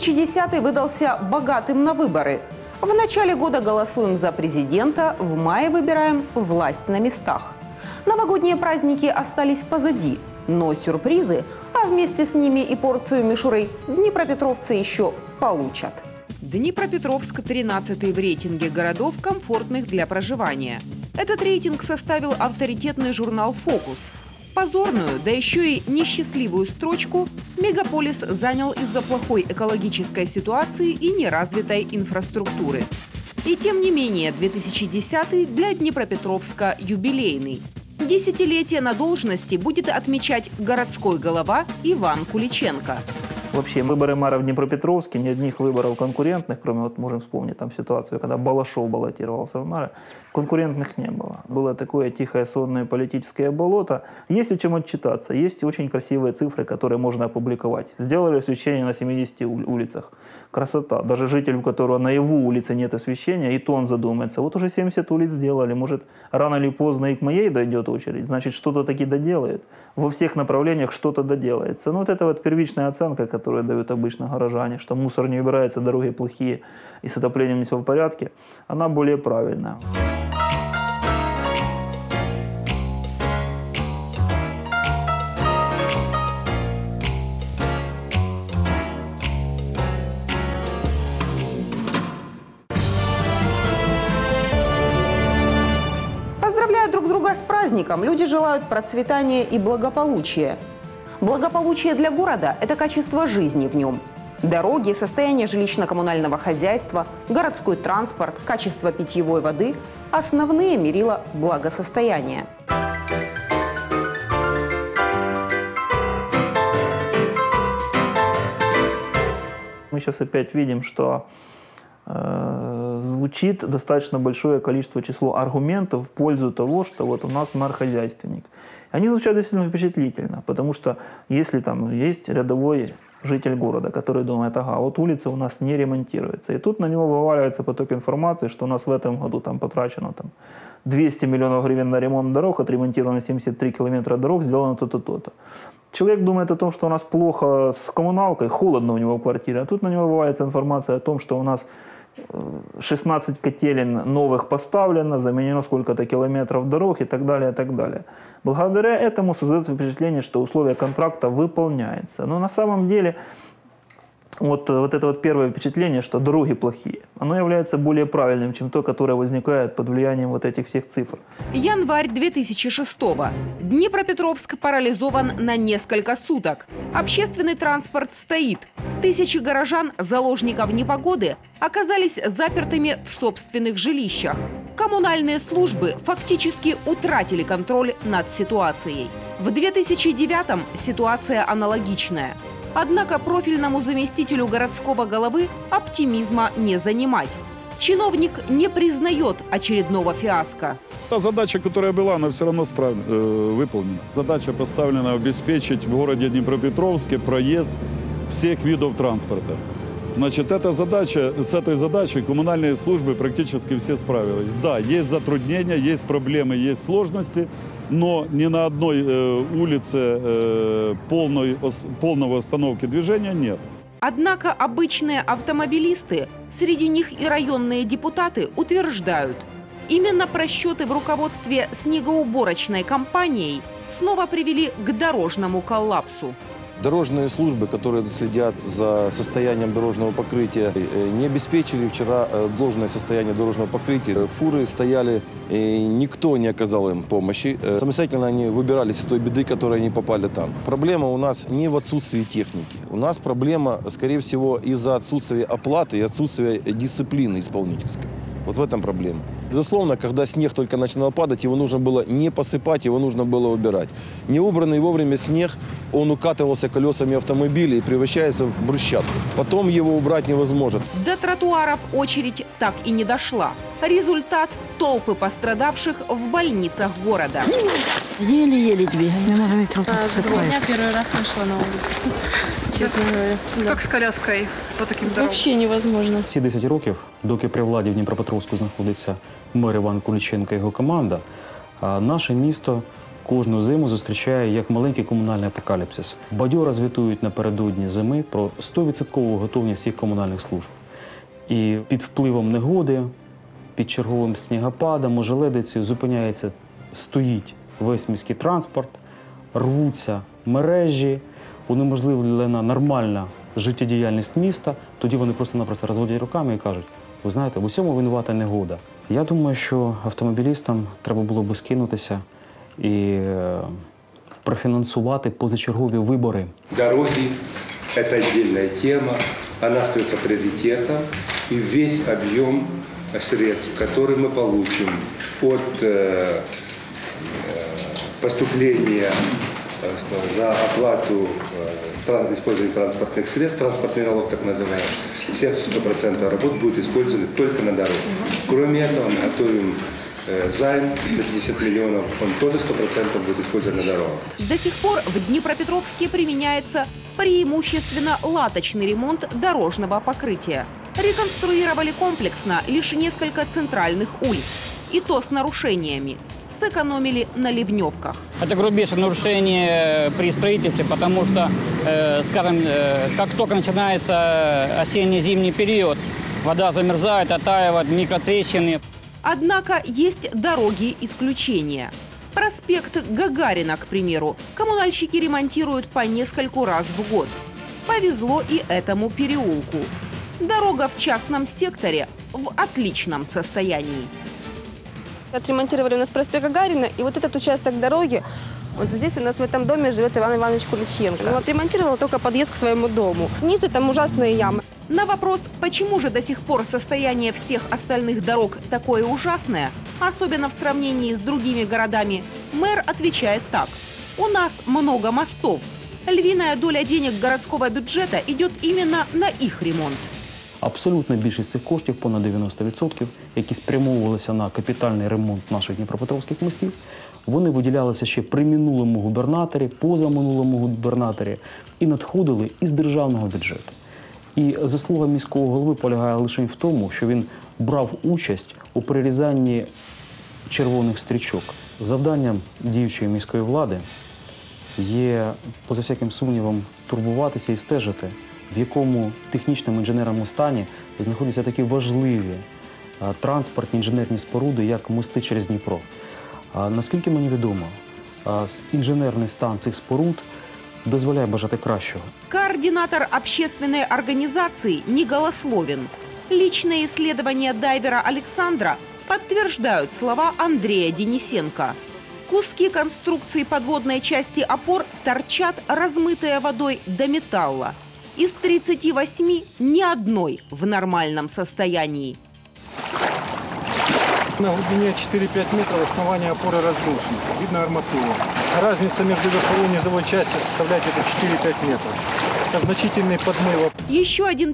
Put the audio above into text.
2010 выдался богатым на выборы. В начале года голосуем за президента, в мае выбираем власть на местах. Новогодние праздники остались позади, но сюрпризы, а вместе с ними и порцию мишуры, днепропетровцы еще получат. Днепропетровск 13 в рейтинге городов, комфортных для проживания. Этот рейтинг составил авторитетный журнал «Фокус». Позорную, да еще и несчастливую строчку мегаполис занял из-за плохой экологической ситуации и неразвитой инфраструктуры. И тем не менее, 2010 для Днепропетровска юбилейный. Десятилетие на должности будет отмечать городской голова Иван Куличенко. Вообще выборы мэра в Днепропетровске, ни одних выборов конкурентных, кроме вот можем вспомнить там ситуацию, когда Балашов баллотировался в мэра, конкурентных не было. Было такое тихое сонное политическое болото. Есть о чем отчитаться, есть очень красивые цифры, которые можно опубликовать. Сделали освещение на 70 ули- улицах. Красота. Даже житель, у которого на его улице нет освещения, и то он задумается. Вот уже 70 улиц сделали, может рано или поздно и к моей дойдет очередь, значит что-то таки доделает. Во всех направлениях что-то доделается. Ну вот это вот первичная оценка, которую дают обычно горожане, что мусор не убирается, дороги плохие и с отоплением все в порядке, она более правильная. Друга с праздником, люди желают процветания и благополучия. Благополучие для города – это качество жизни в нем. Дороги, состояние жилищно-коммунального хозяйства, городской транспорт, качество питьевой воды – основные мерила благосостояния. Мы сейчас опять видим, что э, звучит достаточно большое количество число аргументов в пользу того, что вот у нас мэр-хозяйственник. Они звучат действительно впечатлительно, потому что если там есть рядовой житель города, который думает, ага, вот улица у нас не ремонтируется, и тут на него вываливается поток информации, что у нас в этом году там потрачено там 200 миллионов гривен на ремонт дорог, отремонтировано 73 километра дорог, сделано то-то, то-то. Человек думает о том, что у нас плохо с коммуналкой, холодно у него в квартире, а тут на него вываливается информация о том, что у нас 16 котелен новых поставлено, заменено сколько-то километров дорог и так далее, и так далее. Благодаря этому создается впечатление, что условия контракта выполняются. Но на самом деле вот, э, вот это вот первое впечатление, что дороги плохие, оно является более правильным, чем то, которое возникает под влиянием вот этих всех цифр. Январь 2006-го. Днепропетровск парализован на несколько суток. Общественный транспорт стоит. Тысячи горожан, заложников непогоды, оказались запертыми в собственных жилищах. Коммунальные службы фактически утратили контроль над ситуацией. В 2009-м ситуация аналогичная. Однако профильному заместителю городского головы оптимизма не занимать. Чиновник не признает очередного фиаско. Та задача, которая была, она все равно справ... э, выполнена. Задача поставлена обеспечить в городе Днепропетровске проезд всех видов транспорта. Значит, эта задача, с этой задачей коммунальные службы практически все справились. Да, есть затруднения, есть проблемы, есть сложности, но ни на одной э, улице э, полной, ос- полного остановки движения нет. Однако обычные автомобилисты, среди них и районные депутаты, утверждают, именно просчеты в руководстве снегоуборочной компанией снова привели к дорожному коллапсу. Дорожные службы, которые следят за состоянием дорожного покрытия, э, не обеспечили вчера э, должное состояние дорожного покрытия. Фуры стояли, и никто не оказал им помощи. Э, Самостоятельно они выбирались из той беды, которой они попали там. Проблема у нас не в отсутствии техники. У нас проблема, скорее всего, из-за отсутствия оплаты и отсутствия дисциплины исполнительской. Вот в этом проблема. Безусловно, когда снег только начинал падать, его нужно было не посыпать, его нужно было убирать. Не убранный вовремя снег, он укатывался колесами автомобиля и превращается в брусчатку. Потом его убрать невозможно. До тротуаров очередь так и не дошла. Результат – толпы пострадавших в больницах города. Еле-еле двигаемся. А, два дня первый раз вышла на улицу, честно говоря. Да. Как з коляскою по таким дорогам? Вообще невозможно. Ці 10 років, доки при владі в Дніпропетровську знаходиться мер Іван Куліченко і його команда, наше місто кожну зиму зустрічає як маленький комунальний апокаліпсис. Бадьора звітують напередодні зими про 100% готовність всіх комунальних служб. І під впливом негоди, під черговим снігопадом, ожеледицею зупиняється, стоїть весь міський транспорт, рвуться мережі, унеможливлена нормальна життєдіяльність міста. Тоді вони просто-напросто розводять руками і кажуть: ви знаєте, в усьому винувата негода. Я думаю, що автомобілістам треба було би скинутися і е, профінансувати позачергові вибори. Дороги – это отдельная тема, она остается приоритетом, и весь объем средств, который мы получим от э, э, поступления э, за оплату э, использования транспортных средств, транспортный налог так называемый, все 100% работ будет использованы только на дороге. Кроме этого, мы готовим э, займ на 50 миллионов, он тоже 100% будет использован на дорогах. До сих пор в Днепропетровске применяется преимущественно латочный ремонт дорожного покрытия. Реконструировали комплексно лишь несколько центральных улиц. И то с нарушениями. Сэкономили на ливневках. Это грубейшее нарушение при строительстве, потому что, э, скажем, э, как только начинается осенне-зимний период, вода замерзает, оттаивает, микротрещины. Однако есть дороги исключения. Проспект Гагарина, к примеру, коммунальщики ремонтируют по нескольку раз в год. Повезло и этому переулку. Дорога в частном секторе в отличном состоянии. Отремонтировали у нас проспект Гагарина, и вот этот участок дороги, вот здесь у нас в этом доме живет Иван Иванович Куличенко. Он отремонтировал только подъезд к своему дому. Ниже там ужасные ямы. На вопрос, почему же до сих пор состояние всех остальных дорог такое ужасное, особенно в сравнении с другими городами, мэр отвечает так. У нас много мостов. Львиная доля денег городского бюджета идет именно на их ремонт. Абсолютна більшість цих коштів, понад 90%, які спрямовувалися на капітальний ремонт наших дніпропетровських мостів, вони виділялися ще при минулому губернаторі, позаминулому губернаторі і надходили із державного бюджету. І заслуга міського голови полягає лише в тому, що він брав участь у прирізанні червоних стрічок. Завданням діючої міської влади є поза всяким сумнівом турбуватися і стежити, в якому технічному інженерному стані знаходяться такі важливі а, транспортні інженерні споруди, як мости через Дніпро. А, наскільки мені відомо, а, с- інженерний стан цих споруд дозволяє бажати кращого. Координатор общественной организации не голословен. Личные исследования дайвера Александра подтверждают слова Андрея Денисенко. Куски конструкции подводной части опор торчат, размытые водой до металла. Из 38 ни одной в нормальном состоянии. На глубине 4-5 метров основание опоры разрушено. Видно арматуру. Разница между верховой и низовой частью составляет это 4-5 метров. Это значительный подмыл Еще один